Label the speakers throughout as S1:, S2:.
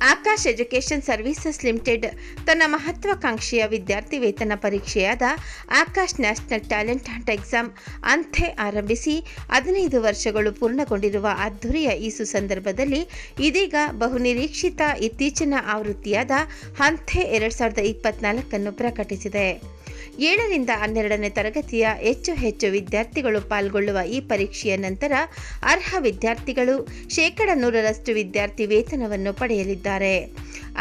S1: Akash education services limited ತನ್ನ ಮಹತ್ವಾಕಾಂಕ್ಷೆಯ ವಿದ್ಯಾರ್ಥಿ ವೇತನ ಪರೀಕ್ಷೆಯಾದ Aakash national talent hunt exam ANTHE ಆರಂಭಿಸಿ ಹದಿನೈದು ವರ್ಷಗಳು ಪೂರ್ಣಗೊಂಡಿರುವ ಅದ್ಧೂರಿಯ ಈ ಸುಸಂದರ್ಭದಲ್ಲಿ ಇದೀಗ ಬಹುನಿರೀಕ್ಷಿತ ಇತ್ತೀಚಿನ ಆವೃತ್ತಿಯಾದ ಅಂಥೆ ಎರಡು ಸಾವಿರದ ಇಪ್ಪತ್ನಾಲ್ಕನ್ನು ಪ್ರಕಟಿಸಿದೆ. ಏಳರಿಂದ ಹನ್ನೆರಡನೇ ತರಗತಿಯ ಹೆಚ್ಚು ಹೆಚ್ಚು ವಿದ್ಯಾರ್ಥಿಗಳು ಪಾಲ್ಗೊಳ್ಳುವ ಈ ಪರೀಕ್ಷೆಯ ನಂತರ ಅರ್ಹ ವಿದ್ಯಾರ್ಥಿಗಳು ಶೇಕಡ ನೂರರಷ್ಟು ವಿದ್ಯಾರ್ಥಿ ವೇತನವನ್ನು ಪಡೆಯಲಿದ್ದಾರೆ.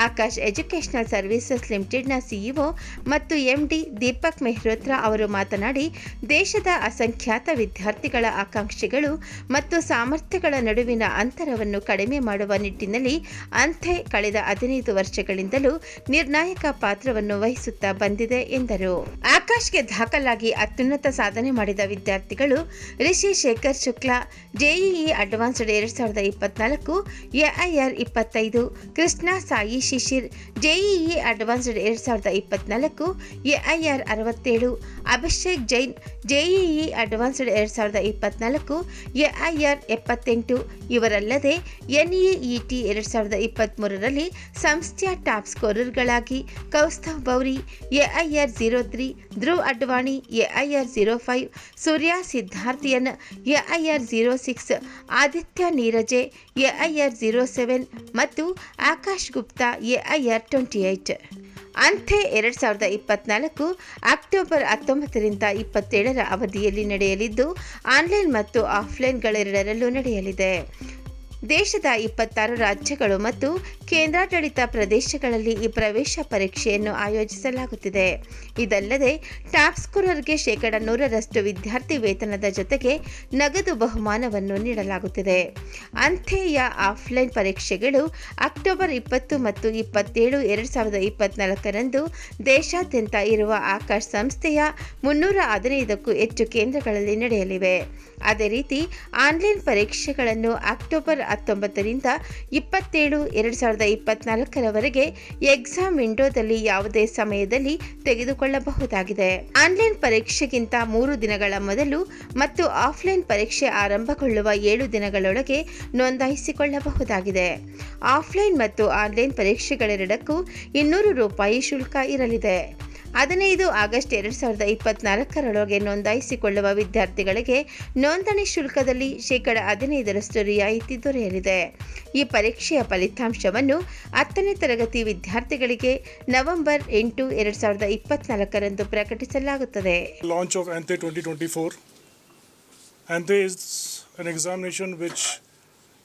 S1: ಆಕಾಶ್ ಎಜುಕೇಷನಲ್ ಸರ್ವಿಸಸ್ ಲಿಮಿಟೆಡ್ನ ಸಿಇಒ ಮತ್ತು ಎಂಡಿ ದೀಪಕ್ ಮೆಹ್ರೋತ್ರಾ ಅವರು ಮಾತನಾಡಿ, ದೇಶದ ಅಸಂಖ್ಯಾತ ವಿದ್ಯಾರ್ಥಿಗಳ ಆಕಾಂಕ್ಷೆಗಳು ಮತ್ತು ಸಾಮರ್ಥ್ಯಗಳ ನಡುವಿನ ಅಂತರವನ್ನು ಕಡಿಮೆ ಮಾಡುವ ನಿಟ್ಟಿನಲ್ಲಿ ಅಂಥೆ ಕಳೆದ ಹದಿನೈದು ವರ್ಷಗಳಿಂದಲೂ ನಿರ್ಣಾಯಕ ಪಾತ್ರವನ್ನು ವಹಿಸುತ್ತಾ ಬಂದಿದೆ ಎಂದರು. ಆಕಾಶ್ಗೆ ದಾಖಲಾಗಿ ಅತ್ಯುನ್ನತ ಸಾಧನೆ ಮಾಡಿದ ವಿದ್ಯಾರ್ಥಿಗಳು ರಿಷಿ ಶೇಖರ್ ಶುಕ್ಲಾ, ಜೆಇಇ ಅಡ್ವಾನ್ಸ್ಡ್ ಎರಡು ಸಾವಿರದ ಇಪ್ಪತ್ನಾಲ್ಕು, ಎಐಆರ್ ಇಪ್ಪತ್ತೈದು, ಕೃಷ್ಣ ಸಾಯಿ ಶಿಶಿರ್, ಜೆಇಇ ಅಡ್ವಾನ್ಸ್ಡ್ ಎರಡು ಸಾವಿರದ ಇಪ್ಪತ್ನಾಲ್ಕು, ಎಐಆರ್ ಅರವತ್ತೇಳು, ಅಭಿಷೇಕ್ ಜೈನ್, ಜೆಇಇ ಅಡ್ವಾನ್ಸ್ಡ್ ಎರಡು ಸಾವಿರದ ಇಪ್ಪತ್ನಾಲ್ಕು, ಎಐಆರ್ ಎಪ್ಪತ್ತೆಂಟು. ಇವರಲ್ಲದೆ ಎನ್ಇಇಟಿ ಎರಡು ಸಾವಿರದ ಇಪ್ಪತ್ತ್ಮೂರರಲ್ಲಿ ಸಂಸ್ಥೆಯ top ಸ್ಕೋರರ್ಗಳಾಗಿ Kaustav Bauri AIR zero three Dhruv Advani AIR zero five Surya Siddharthiyan AIR zero six Aditya Neeraje AIR zero seven ಮತ್ತು Aakash Gupta AIR twenty eight ಅಂತೆ ಎರಡು ಸಾವಿರದ ಇಪ್ಪತ್ನಾಲ್ಕು ಅಕ್ಟೋಬರ್ ಹತ್ತೊಂಬತ್ತರಿಂದ ಇಪ್ಪತ್ತೇಳರ ಅವಧಿಯಲ್ಲಿ ನಡೆಯಲಿದ್ದು, ಆನ್ಲೈನ್ ಮತ್ತು ಆಫ್ಲೈನ್ಗಳೆರಡರಲ್ಲೂ ನಡೆಯಲಿದೆ. ದೇಶದ ಇಪ್ಪತ್ತಾರು ರಾಜ್ಯಗಳು ಮತ್ತು ಕೇಂದ್ರಾಡಳಿತ ಪ್ರದೇಶಗಳಲ್ಲಿ ಈ ಪ್ರವೇಶ ಪರೀಕ್ಷೆಯನ್ನು ಆಯೋಜಿಸಲಾಗುತ್ತಿದೆ. ಇದಲ್ಲದೆ, ಟಾಪ್ ಸ್ಕೋರರ್ಗೆ ಶೇಕಡ ನೂರರಷ್ಟು ವಿದ್ಯಾರ್ಥಿ ವೇತನದ ಜೊತೆಗೆ ನಗದು ಬಹುಮಾನವನ್ನು ನೀಡಲಾಗುತ್ತಿದೆ. ಅಂಥೇಯ ಆಫ್ಲೈನ್ ಪರೀಕ್ಷೆಗಳು ಅಕ್ಟೋಬರ್ ಇಪ್ಪತ್ತು ಮತ್ತು ಇಪ್ಪತ್ತೇಳು ಎರಡು ಸಾವಿರದ ಇಪ್ಪತ್ನಾಲ್ಕರಂದು ದೇಶಾದ್ಯಂತ ಇರುವ ಆಕಾಶ್ ಸಂಸ್ಥೆಯ ಮುನ್ನೂರ ಹದಿನೈದಕ್ಕೂ ಹೆಚ್ಚು ಕೇಂದ್ರಗಳಲ್ಲಿ ನಡೆಯಲಿವೆ. ಅದೇ ರೀತಿ, ಆನ್ಲೈನ್ ಪರೀಕ್ಷೆಗಳನ್ನು ಅಕ್ಟೋಬರ್ ಹತ್ತೊಂಬತ್ತರಿಂದ ಇಪ್ಪತ್ತೇಳು ಎರಡು ಸಾವಿರದ ಇಪ್ಪತ್ನಾಲ್ಕರವರೆಗೆ ಎಕ್ಸಾಮ್ ವಿಂಡೋದಲ್ಲಿ ಯಾವುದೇ ಸಮಯದಲ್ಲಿ ತೆಗೆದುಕೊಳ್ಳಬಹುದಾಗಿದೆ. ಆನ್ಲೈನ್ ಪರೀಕ್ಷೆಗಿಂತ ಮೂರು ದಿನಗಳ ಮೊದಲು ಮತ್ತು ಆಫ್ಲೈನ್ ಪರೀಕ್ಷೆ ಆರಂಭಗೊಳ್ಳುವ ಏಳು ದಿನಗಳೊಳಗೆ ನೋಂದಾಯಿಸಿಕೊಳ್ಳಬಹುದಾಗಿದೆ. ಆಫ್ಲೈನ್ ಮತ್ತು ಆನ್ಲೈನ್ ಪರೀಕ್ಷೆಗಳೆರಡಕ್ಕೂ ಇನ್ನೂರು ರೂಪಾಯಿ ಶುಲ್ಕ ಇರಲಿದೆ. ಹದಿನೈದು ಆಗಸ್ಟ್ ಎರಡು ಸಾವಿರದ ಇಪ್ಪತ್ನಾಲ್ಕರೊಳಗೆ ನೋಂದಾಯಿಸಿಕೊಳ್ಳುವ ವಿದ್ಯಾರ್ಥಿಗಳಿಗೆ ನೋಂದಣಿ ಶುಲ್ಕದಲ್ಲಿ ಶೇಕಡ ಹದಿನೈದರಷ್ಟು ರಿಯಾಯಿತಿ ದೊರೆಯಲಿದೆ ಈ ಪರೀಕ್ಷೆಯ ಫಲಿತಾಂಶವನ್ನು ಹತ್ತನೇ ತರಗತಿ ವಿದ್ಯಾರ್ಥಿಗಳಿಗೆ ನವೆಂಬರ್ ಎಂಟು ಎರಡು ಸಾವಿರದ ಇಪ್ಪತ್ನಾಲ್ಕರಂದು ಪ್ರಕಟಿಸಲಾಗುತ್ತದೆ
S2: launch of ANTE 2024. ANTE is an examination which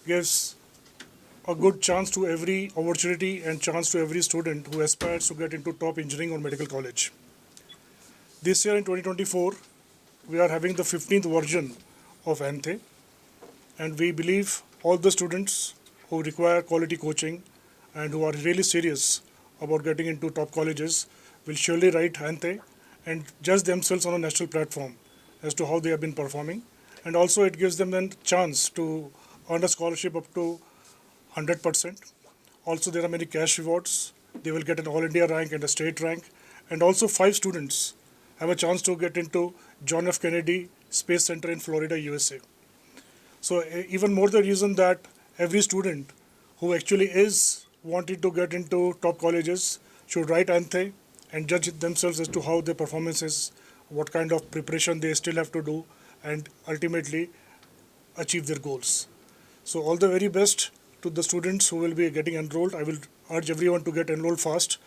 S2: gives a good chance to every opportunity and chance to every student who aspires to get into top engineering or medical college. This year in 2024, we are having the 15th version of ANTE and we believe all the students who require quality coaching and who are really serious about getting into top colleges will surely write ANTE and judge themselves on a national platform as to how they have been performing. And also it gives them a chance to earn a scholarship up to 100%. Also there are many cash rewards. They will get an all India rank and a state rank. And also five students have a chance to get into John F. Kennedy Space Center in Florida, USA. So even more the reason that every student who actually is wanting to get into top colleges should write Anthe and judge themselves as to how their performance is, what kind of preparation they still have to do, and ultimately achieve their goals. So all the very best to the students who will be getting enrolled. I will urge everyone to get enrolled fast.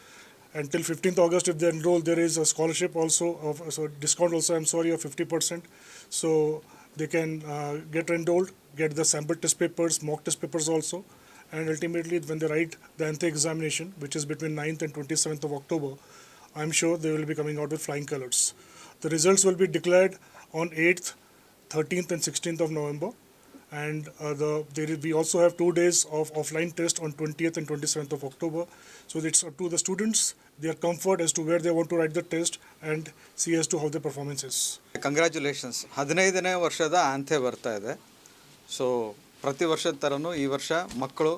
S2: Until 15th August, if they enroll, there is a scholarship also of so discount also. I'm sorry of 50%. So they can uh, get enrolled, get the sample test papers, mock test papers also, and ultimately when they write the ANTE examination, which is between 9th and 27th of October, I'm sure they will be coming out with flying colors. The results will be declared on 8th, 13th, and 16th of November and uh, the there is, we also have two days of offline test on 20th and 27th of October. So it's up to the students their comfort as to where they want to write the test and see as to how their performance is.
S3: Congratulations ಹದಿನೈದನೇ ವರ್ಷದ ಆಂಥೆ ಬರ್ತಾ ಇದೆ so ಪ್ರತಿ ವರ್ಷದ ಥರನೂ ಈ ವರ್ಷ ಮಕ್ಕಳು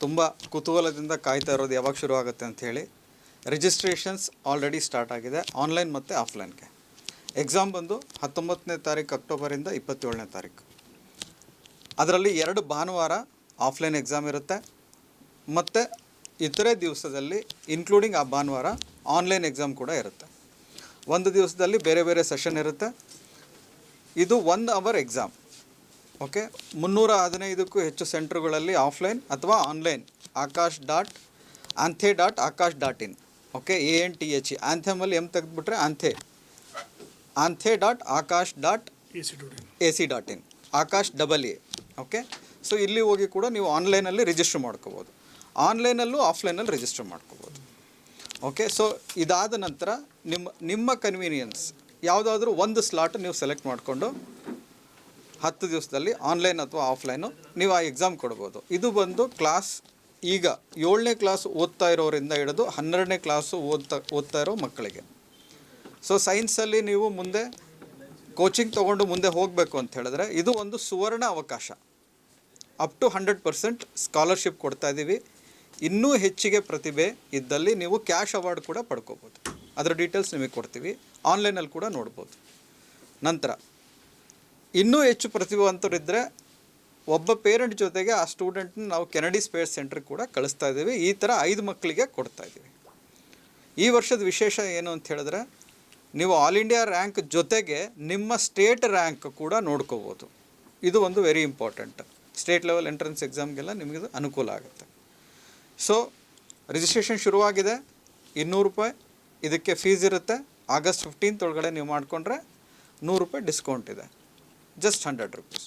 S3: ತುಂಬ ಕುತೂಹಲದಿಂದ ಕಾಯ್ತಾ ಇರೋದು ಯಾವಾಗ ಶುರು ಆಗುತ್ತೆ ಅಂಥೇಳಿ ರಿಜಿಸ್ಟ್ರೇಷನ್ಸ್ ಆಲ್ರೆಡಿ ಸ್ಟಾರ್ಟ್ ಆಗಿದೆ ಆನ್ಲೈನ್ ಮತ್ತು ಆಫ್ಲೈನ್ಗೆ ಎಕ್ಸಾಮ್ ಬಂದು ಹತ್ತೊಂಬತ್ತನೇ ತಾರೀಕು ಅಕ್ಟೋಬರಿಂದ ಇಪ್ಪತ್ತೇಳನೇ ತಾರೀಕು ಅದರಲ್ಲಿ ಎರಡು ಭಾನುವಾರ ಆಫ್ಲೈನ್ ಎಕ್ಸಾಮ್ ಇರುತ್ತೆ. ಮತ್ತು ಇತರೆ ದಿವಸದಲ್ಲಿ ಇನ್ಕ್ಲೂಡಿಂಗ್ ಆ ಭಾನುವಾರ ಆನ್ಲೈನ್ ಎಕ್ಸಾಮ್ ಕೂಡ ಇರುತ್ತೆ. ಒಂದು ದಿವಸದಲ್ಲಿ ಬೇರೆ ಬೇರೆ ಸೆಷನ್ ಇರುತ್ತೆ. ಇದು ಒನ್ ಅವರ್ ಎಕ್ಸಾಮ್ ಓಕೆ ಮುನ್ನೂರ ಹದಿನೈದಕ್ಕೂ ಹೆಚ್ಚು ಸೆಂಟ್ರುಗಳಲ್ಲಿ ಆಫ್ಲೈನ್ ಅಥವಾ online Aakash dot ANTHE dot Aakash dot in. Okay A N T H E ಆಂಥೆಮಲ್ಲಿ M ತೆಗೆದುಬಿಟ್ರೆ ANTHE ANTHE dot Aakash dot. A C dot in Aakash double A okay so ಇಲ್ಲಿ ಹೋಗಿ ಕೂಡ ನೀವು ಆನ್ಲೈನಲ್ಲಿ ರಿಜಿಸ್ಟರ್ ಮಾಡ್ಕೋಬೋದು. ಆನ್ಲೈನಲ್ಲೂ ಆಫ್ಲೈನಲ್ಲಿ register ಮಾಡ್ಕೋಬೋದು. Okay so ಇದಾದ ನಂತರ ನಿಮ್ಮ ನಿಮ್ಮ ಕನ್ವೀನಿಯನ್ಸ್ ಯಾವುದಾದ್ರೂ ಒಂದು ಸ್ಲಾಟ್ ನೀವು ಸೆಲೆಕ್ಟ್ ಮಾಡಿಕೊಂಡು ಹತ್ತು ದಿವಸದಲ್ಲಿ ಆನ್ಲೈನ್ ಅಥವಾ ಆಫ್ಲೈನು ನೀವು ಆ ಎಕ್ಸಾಮ್ ಕೊಡ್ಬೋದು. ಇದು ಬಂದು ಕ್ಲಾಸ್ ಈಗ ಏಳನೇ ಕ್ಲಾಸ್ ಓದ್ತಾ ಇರೋರಿಂದ ಹಿಡಿದು ಹನ್ನೆರಡನೇ ಕ್ಲಾಸು ಓದ್ತಾ ಓದ್ತಾ ಇರೋ ಮಕ್ಕಳಿಗೆ. ಸೊ ಸೈನ್ಸಲ್ಲಿ ನೀವು ಮುಂದೆ ಕೋಚಿಂಗ್ ತೊಗೊಂಡು ಮುಂದೆ ಹೋಗಬೇಕು ಅಂತ ಹೇಳಿದ್ರೆ ಇದು ಒಂದು ಸುವರ್ಣ ಅವಕಾಶ. Up to hundred percent scholarship ಕೊಡ್ತಾ ಇದ್ದೀವಿ. ಇನ್ನೂ ಹೆಚ್ಚಿಗೆ ಪ್ರತಿಭೆ ಇದ್ದಲ್ಲಿ ನೀವು ಕ್ಯಾಶ್ ಅವಾರ್ಡ್ ಕೂಡ ಪಡ್ಕೋಬೋದು. ಅದರ ಡೀಟೇಲ್ಸ್ ನಿಮಗೆ ಕೊಡ್ತೀವಿ. ಆನ್ಲೈನಲ್ಲಿ ಕೂಡ ನೋಡ್ಬೋದು. ನಂತರ, ಇನ್ನೂ ಹೆಚ್ಚು ಪ್ರತಿಭಾವಂತರಿದ್ದರೆ ಒಬ್ಬ ಪೇರೆಂಟ್ ಜೊತೆಗೆ ಆ ಸ್ಟೂಡೆಂಟ್ನ ನಾವು ಕೆನಡಿ ಸ್ಪೇಸ್ ಸೆಂಟ್ರಿಗೆ ಕೂಡ ಕಳಿಸ್ತಾ ಇದ್ದೀವಿ. ಈ ಥರ ಐದು ಮಕ್ಕಳಿಗೆ ಕೊಡ್ತಾ ಇದ್ದೀವಿ. ಈ ವರ್ಷದ ವಿಶೇಷ ಏನು ಅಂತ ಹೇಳಿದ್ರೆ, ನೀವು ಆಲ್ ಇಂಡಿಯಾ ರ್ಯಾಂಕ್ ಜೊತೆಗೆ ನಿಮ್ಮ ಸ್ಟೇಟ್ ರ್ಯಾಂಕ್ ಕೂಡ ನೋಡ್ಕೋಬೋದು. ಇದು ಒಂದು very important. State level entrance ಎಕ್ಸಾಮ್ಗೆಲ್ಲ ನಿಮಗೆ ಅನುಕೂಲ ಆಗುತ್ತೆ. ಸೊ ರಿಜಿಸ್ಟ್ರೇಷನ್ ಶುರುವಾಗಿದೆ, ಇನ್ನೂರು ರೂಪಾಯಿ, ಇದಕ್ಕೆ ಫೀಸ್ ಇರುತ್ತೆ, ಆಗಸ್ಟ್ ಫಿಫ್ಟೀನ್ತ್ ಒಳಗಡೆ ನೀವು ಮಾಡಿಕೊಂಡ್ರೆ ನೂರು ರೂಪಾಯಿ ಡಿಸ್ಕೌಂಟ್ ಇದೆ. Just hundred rupees